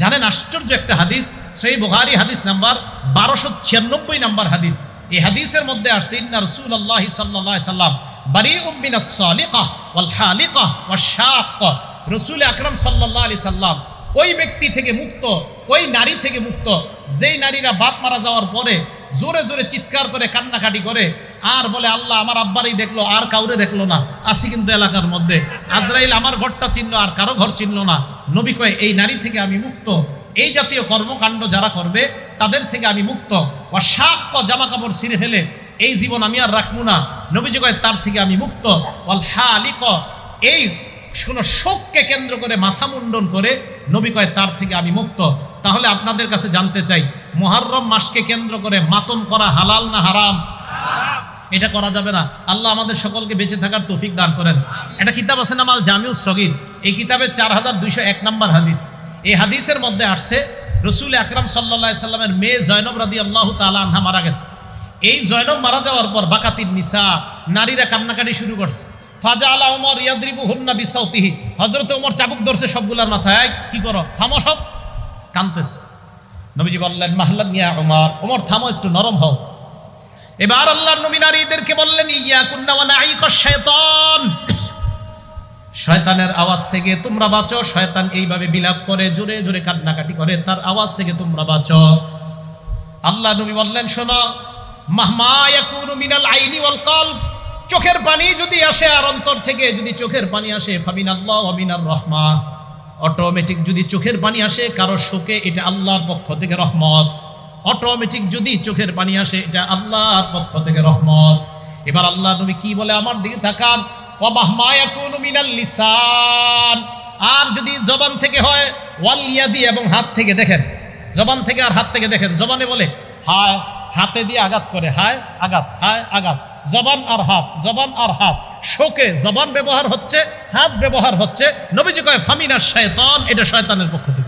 জানেন আশ্চর্য একটা হাদিস সেই বুহারি হাদিস নাম্বার বারোশো ছিয়ানব্বই নাম্বার হাদিস। এই হাদিসের মধ্যে আসছে, ইন্না রসুল আল্লাহ সাল্লাম বারি উম্মিনা সালিকাহ ওয়াল হালিকাহ ওয়া শাক রসুল আকরম সাল্লাহ আলি সাল্লাম ওই ব্যক্তি থেকে মুক্ত, ওই নারী থেকে মুক্ত। যেই নারীরা বাপ মারা যাওয়ার পরে জোরে জোরে চিৎকার করে, কান্নাকাটি করে। আর বলে, আল্লাহ, আমার আব্বারই দেখল, আর কাউরে দেখল না। আসি কিন্তু এলাকার মধ্যে। আজরাইল, আমার ঘরটা চিনলো, আর কারও ঘর চিনলো না। নবী কয়, এই নারী থেকে আমি মুক্ত। এই জাতীয় কর্মকাণ্ড যারা করবে, তাদের থেকে আমি মুক্ত। অশাক্য জামা কাপড় ছিঁড়ে ফেলে। এই জীবন আমি আর রাখব না। নবীজি কয়, তার থেকে আমি মুক্ত। অল হালিক, এই কোনো শোককে কেন্দ্র করে, মাথা মুন্ডন করে, নবী কয়, তার থেকে আমি মুক্ত। তাহলে আপনাদের কাছে জানতে চাই, মোহাররম মাসকে কেন্দ্র করে মাতম করা হালাল না হারাম? এটা করা যাবে না। আল্লাহ আমাদের সকলকে বেঁচে থাকার তৌফিক দান করেন। একটা কিতাব আছে নামাল জামিউস সগির? এই কিতাবের চার হাজার দুইশো এক নম্বর হাদিস। এই হাদিসের মধ্যে আসছে, রসুল আকরাম সাল্লা সাল্লামের মেয়ে জয়নব রাদি আল্লাহ তালা আনহা মারা গেছে। এই জয়নব মারা যাওয়ার পর বাকাতির নিসা, নারীরা কান্নাকাটি শুরু করছে। ফাজা আলা ওমর ইয়াদ্রিবু হুন্না বিসাউতিহি। হজরত ওমর চাবুক ধরছে সবগুলার মাথায়। কি করো? থামো সব। কানতেছে। নবীজি বললেন, মাহলান ইয়া ওমর ওমর থামো একটু, নরম হও। এবার আল্লাহর নবী নারীদেরকে বললেন ইয়া কুন্না ওয়া শাইতান শয়তানের আওয়াজ থেকে তোমরা বাঁচো। শয়তান এইভাবে বিলাপ করে, জোরে জোরে কান্নাকাটি করে, তার আওয়াজ থেকে তোমরা বাঁচো। আল্লাহ নবী বললেন, শোনো, মাহমা ইয়াকুনু মিনাল আইনি ওয়াল কলব। চোখের পানি যদি আসে আর অন্তর থেকে যদি চোখের পানি আসে ফামিন আল্লাহ অমিনার রহমা। অটোমেটিক যদি চোখের পানি আসে, কারও শোকে এটা আল্লাহর পক্ষ থেকে রহমত। অটোমেটিক যদি চোখের পানি আসে, এটা আল্লাহর পক্ষ থেকে রহমত। এবার আল্লাহ নবী কি বলে, আমার দিকে তাকান। আর যদি জবান থেকে হয়, ওয়াল ইয়াদি, এবং হাত থেকে দেখেন। জবান থেকে আর হাত থেকে দেখেন। জবানে বলে, হায়, হাতে দিয়ে আঘাত করে, হায়, আঘাত হায়, আঘাত। জবান আর হাত, জবান আর হাত। শোকে জবান ব্যবহার হচ্ছে, হাত ব্যবহার হচ্ছে। নবীজি কয় ফামিনা শয়তান এটা শয়তানের পক্ষ থেকে।